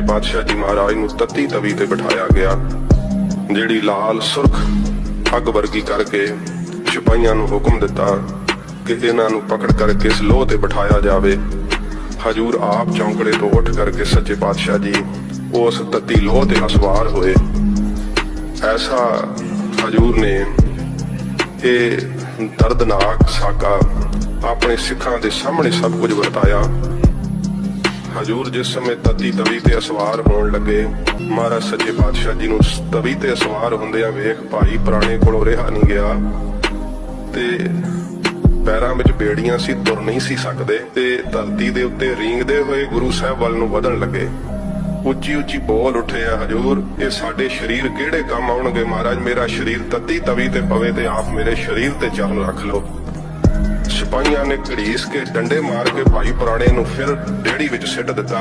ਸੱਚੇ ਪਾਤਸ਼ਾਹ ਜੀ ਮਹਾਰਾਜ ਨੂੰ ਤੱਤੀ ਤਵੀ ਤੇ ਬਿਠਾਇਆ ਗਿਆ, ਜਿਹੜੀ ਲਾਲ ਸੁਰਖ ਅੱਗ ਵਰਗੀ ਕਰਕੇ ਸਿਪਾਹੀਆਂ ਨੂੰ ਹੁਕਮ ਦਿੱਤਾ ਕਿ ਇਹਨਾਂ ਨੂੰ ਪਕੜ ਕਰਕੇ ਇਸ ਲੋਹ ਤੇ ਬਿਠਾਇਆ ਜਾਵੇ। ਹਜੂਰ ਆਪ ਚੌਂਕੜੇ ਤੋਂ ਉੱਠ ਕਰਕੇ ਸੱਚੇ ਪਾਤਸ਼ਾਹ ਜੀ ਉਸ ਤੱਤੀ ਲੋਹ ਤੇ ਅਸਵਾਰ ਹੋਏ। ਐਸਾ ਹਜੂਰ ਨੇ ਇਹ ਦਰਦਨਾਕ ਸਾਕਾ ਆਪਣੇ ਸਿੱਖਾਂ ਦੇ ਸਾਹਮਣੇ ਸਭ ਕੁਝ ਵਰਤਾਇਆ। ਹਜੂਰ ਜਿਸ ਸਮੇਂ ਤਤੀ ਤਵੀ ਤੇ ਅਸਵਾਰ ਹੋਣ ਲੱਗੇ, ਮਹਾਰਾਜ ਸੱਚੇ ਪਾਤਸ਼ਾਹ ਜੀ ਨੂੰ ਤਵੀ ਤੇ ਅਸਵਾਰ ਹੁੰਦਿਆਂ ਵੇਖ ਭਾਈ ਪੁਰਾਣੇ ਕੋਲੋਂ ਰਿਹਾ ਨਹੀਂ ਗਿਆ ਤੇ ਪੈਰਾਂ ਵਿੱਚ ਬੇੜੀਆਂ ਸੀ, ਤੁਰ ਨਹੀਂ ਸੀ ਸਕਦੇ ਤੇ ਧਰਤੀ ਦੇ ਉੱਤੇ ਰੀਂਗਦੇ ਹੋਏ ਗੁਰੂ ਸਾਹਿਬ ਵੱਲ ਨੂੰ ਵਧਣ ਲੱਗੇ। ਉੱਚੀ ਉੱਚੀ ਬੋਲ ਉੱਠੇ ਆ, ਹਜੂਰ, ਇਹ ਸਾਡੇ ਸਰੀਰ ਕਿਹੜੇ ਕੰਮ ਆਉਣਗੇ, ਮਹਾਰਾਜ? ਮੇਰਾ ਸਰੀਰ ਤਤੀ ਤਵੀ ਤੇ ਪਵੇ ਤੇ ਆਪ ਮੇਰੇ ਸਰੀਰ ਤੇ ਚਰਨ ਰੱਖ ਲਓ। ਸਿਪਾਹੀਆਂ ਨੇ ਘੜੀਸ ਕੇ ਡੰਡੇ ਮਾਰ ਕੇ ਭਾਈ ਪੁਰਾਣੇ ਨੂੰ ਫਿਰ ਡੇੜੀ ਵਿੱਚ ਸਿੱਟ ਦਿੱਤਾ।